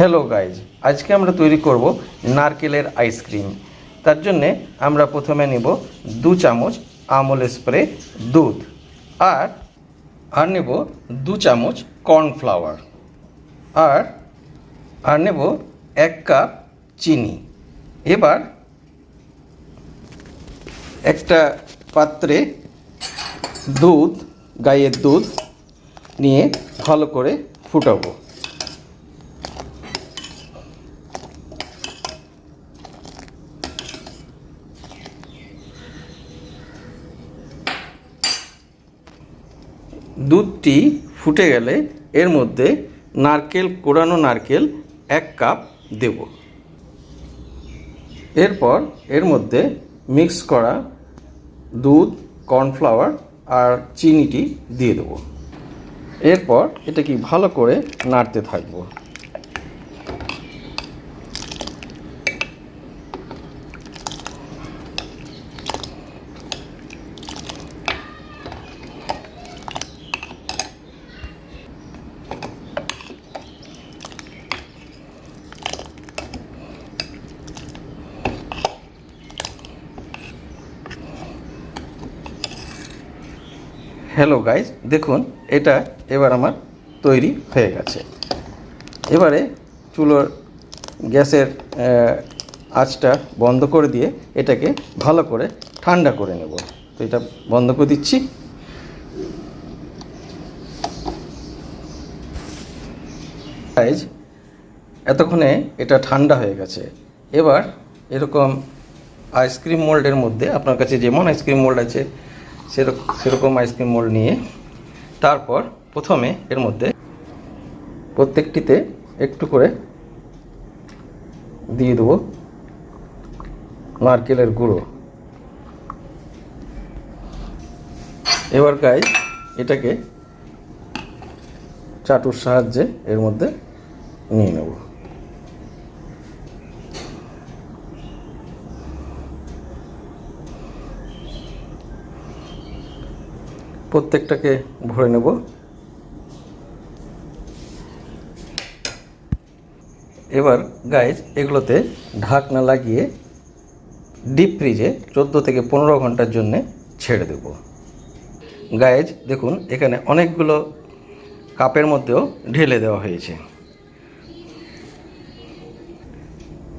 Hello guys আজকে আমরা তৈরি করব নারকেলের আইসক্রিম তার জন্যে আমরা প্রথমে নেব দু চামচ আমল স্প্রে দুধ আর আর নেব দু চামচ কর্নফ্লাওয়ার আর আর নেব এক কাপ চিনি। এবার একটা পাত্রে দুধ, গাইয়ের দুধ নিয়ে ভালো করে ফুটাবো। দুধটি ফুটে গেলে এর মধ্যে নারকেল কোড়ানো নারকেল এক কাপ দেব। এরপর এর মধ্যে মিক্স করা দুধ, কর্নফ্লাওয়ার আর চিনিটি দিয়ে দেব। এরপর এটা কি ভালো করে নাড়তে থাকব। হ্যালো গাইজ দেখুন, এটা এবার আমার তৈরি হয়ে গেছে। এবারে চুলোর গ্যাসের আঁচটা বন্ধ করে দিয়ে এটাকে ভালো করে ঠান্ডা করে নেব। তো এটা বন্ধ করে দিচ্ছি। গাইজ এতক্ষণে এটা ঠান্ডা হয়ে গেছে। এবার এরকম আইসক্রিম মোল্ডের মধ্যে, আপনার কাছে যেমন আইসক্রিম মোল্ড আছে সেরকম সেরকম আইসক্রিম মোল্ড নিয়ে তারপর প্রথমে এর মধ্যে প্রত্যেকটিতে একটু করে দিয়ে দেবো নারকেলের গুঁড়ো। এবার গাই এটাকে চাটুর সাহায্যে এর মধ্যে নিয়ে নেব। প্রত্যেকটাকে ভরে নেব। এবার গাইজ এগুলোতে ঢাকনা লাগিয়ে ডিপ ফ্রিজে চোদ্দ থেকে পনেরো ঘণ্টার জন্যে ছেড়ে দেব। গায়েজ দেখুন, এখানে অনেকগুলো কাপের মধ্যেও ঢেলে দেওয়া হয়েছে।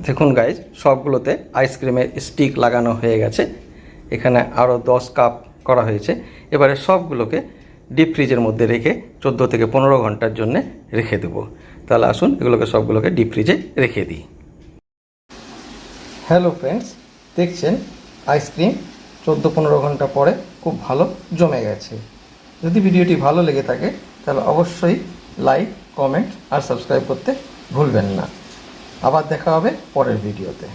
দেখুন গাইজ সবগুলোতে আইসক্রিমের স্টিক লাগানো হয়ে গেছে। এখানে আরও দশ কাপ করা হয়েছে। এবারে সবগুলোকে ডিপ ফ্রিজের মধ্যে রেখে চোদ্দ থেকে পনেরো ঘণ্টার জন্য রেখে দেবো। তাহলে আসুন এগুলোকে সবগুলোকে ডিপ ফ্রিজে রেখে দিই। হ্যালো ফ্রেন্ডস দেখছেন আইসক্রিম চোদ্দ পনেরো ঘণ্টা পরে খুব ভালো জমে গেছে। যদি ভিডিওটি ভালো লেগে থাকে, তাহলে অবশ্যই লাইক কমেন্ট আর সাবস্ক্রাইব করতে ভুলবেন না। আবার দেখা হবে পরের ভিডিওতে।